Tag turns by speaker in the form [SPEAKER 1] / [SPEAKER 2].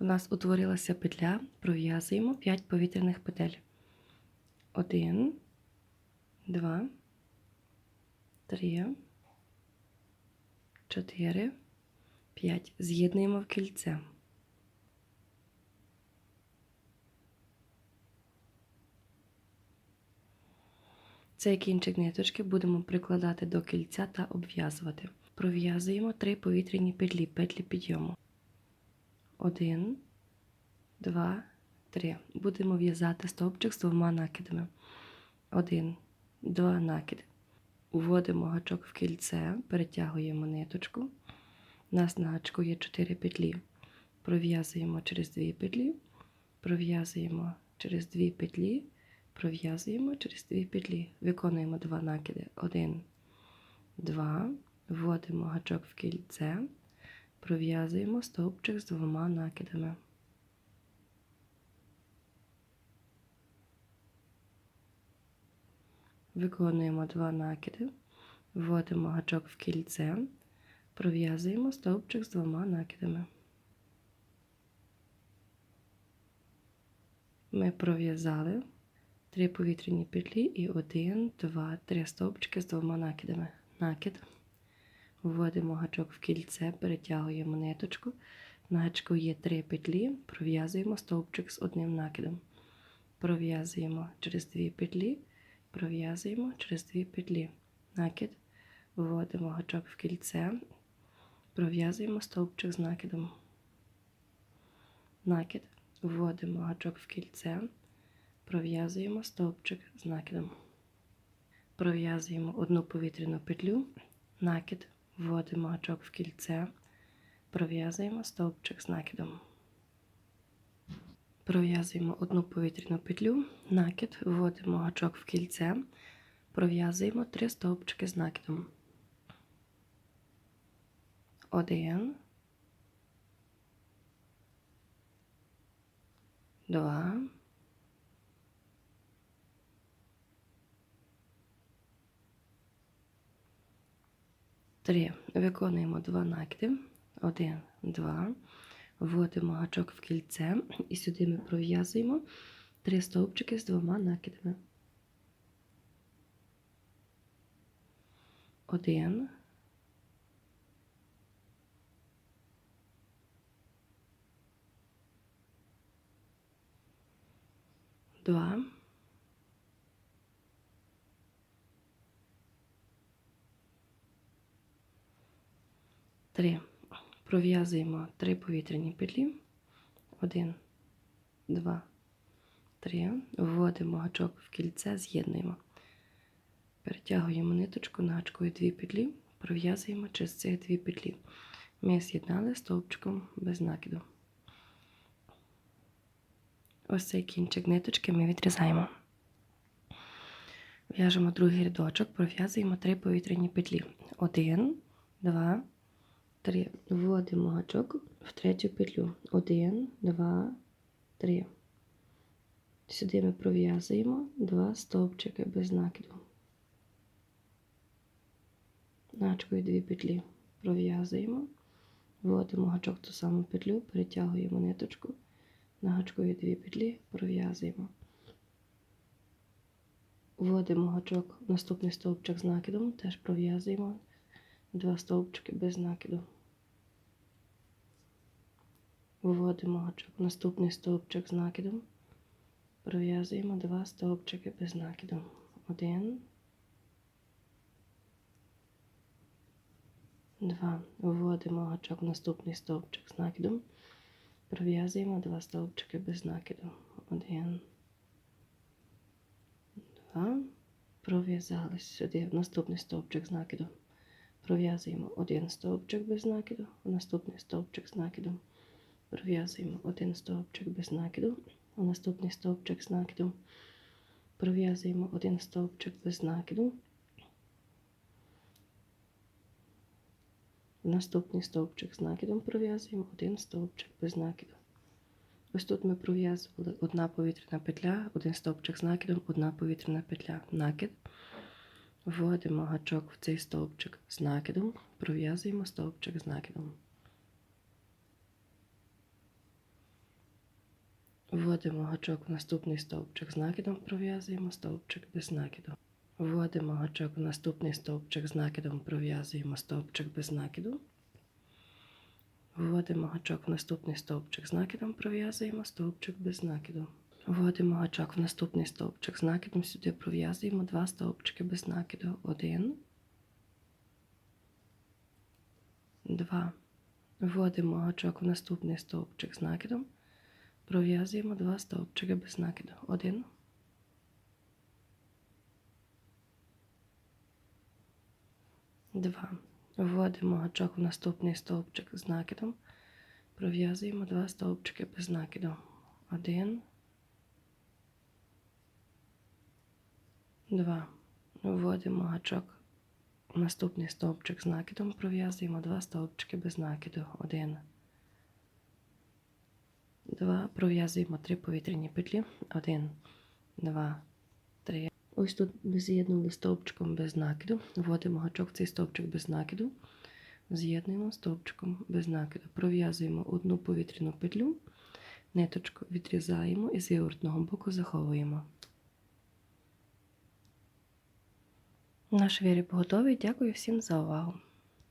[SPEAKER 1] У нас утворилася петля, пров'язуємо 5 повітряних петель. 1, 2, 3, 4, 5. З'єднуємо в кільце. Цей кінчик ниточки будемо прикладати до кільця та обв'язувати. Пров'язуємо три повітряні петлі, петлі підйому. Один, два, три. Будемо в'язати стовпчик з двома накидами. Один, два накиди. Уводимо гачок в кільце, перетягуємо ниточку. У нас на гачку є 4 петлі. Пров'язуємо через 2 петлі, пров'язуємо через 2 петлі, пров'язуємо через 2 петлі. Виконуємо 2 накиди. 1, 2, вводимо гачок в кільце, пров'язуємо стовпчик з двома накидами. Виконуємо 2 накиди, вводимо гачок в кільце, пров'язуємо стовпчик з двома накидами. Ми пров'язали три повітряні петлі і один, два, три стовпчики з двома накидами. Накид. Вводимо гачок в кільце, перетягуємо ниточку. На гачку є три петлі, пров'язуємо стовпчик з одним накидом. Пров'язуємо через дві петлі, пров'язуємо через дві петлі. Накид. Вводимо гачок в кільце, пров'язуємо стовпчик з накидом. Накид. Вводимо гачок в кільце, пров'язуємо стовпчик з накидом. Пров'язуємо одну повітряну петлю, накид, вводимо гачок в кільце, пров'язуємо стовпчик з накидом. Пров'язуємо одну повітряну петлю, накид, вводимо гачок в кільце, пров'язуємо три стовпчики з накидом. Один. Два. Три. Виконуємо два накиди. Один, два. Вводимо гачок в кільце і сюди ми пров'язуємо три стовпчики з двома накидами. Один. Два. Три. Пров'язуємо три повітряні петлі. Один, два, три. Вводимо гачок в кільце, з'єднуємо. Перетягуємо ниточку на гачкою дві петлі, пров'язуємо через цих дві петлі. Ми з'єднали стовпчиком без накиду. Ось цей кінчик ниточки ми відрізаємо. В'яжемо другий рядочок, пров'язуємо три повітряні петлі. Один, два, три. Вводимо гачок в третю петлю. Один, два, три. Сюди ми пров'язуємо два стовпчики без накиду. Начкою дві петлі пров'язуємо, вводимо гачок в ту саму петлю, перетягуємо ниточку, на гачкою дві петлі пров'язуємо. Вводимо гачок наступний стовпчик з накидом, теж пров'язуємо два стовпчики без накиду. Вводимо гачок в наступний стовпчик з накидом, пров'язуємо два стовпчики без накиду. Один. Два. Вводимо гачок в наступний стовпчик з накидом. Пров'язуємо два стовпчики без накиду. Один. Два. Пров'язали сюди наступний стовпчик з накидом. Пров'язуємо один стовпчик без накиду, в наступний стовпчик з накидом. Пров'язуємо один стовпчик без накиду, у наступний стовпчик з накидом. Пров'язуємо один стовпчик без накиду. Наступний стовпчик з накидом пров'язуємо один стовпчик без накиду. Ось тут ми пров'язували одна повітряна петля, один стовпчик з накидом, одна повітряна петля, накид. Вводимо гачок в цей стовпчик з накидом, пров'язуємо стовпчик з накидом. Вводимо гачок в наступний стовпчик з накидом, пров'язуємо стовпчик без накиду. Вводимо гачок в наступний стовпчик з накидом, пров'язуємо стовпчик без накиду. Вводимо гачок в наступний стовпчик з накидом, пров'язуємо стовпчик без накиду. Вводимо гачок в наступний стовпчик з накидом, сюди пров'язуємо два стовпчики без накиду. Один, два. Вводимо гачок в наступний стовпчик з накидом, пров'язуємо два стовпчики без накиду. Один. Два. Вводимо гачок в наступний стовпчик з накидом. Пров'язуємо два стовпчики без накиду. Один. Два. Вводимо гачок в наступний стовпчик з накидом. Пров'язуємо два стовпчики без накиду. Один. Два. Пров'язуємо три повітряні петлі. Один, два, три. Ось тут ми з'єднували стовпчиком без накиду. Вводимо гачок в цей стовпчик без накиду. З'єднуємо стовпчиком без накиду. Пров'язуємо одну повітряну петлю, ниточку відрізаємо і з виворотного боку заховуємо. Наш виріб готовий. Дякую всім за увагу.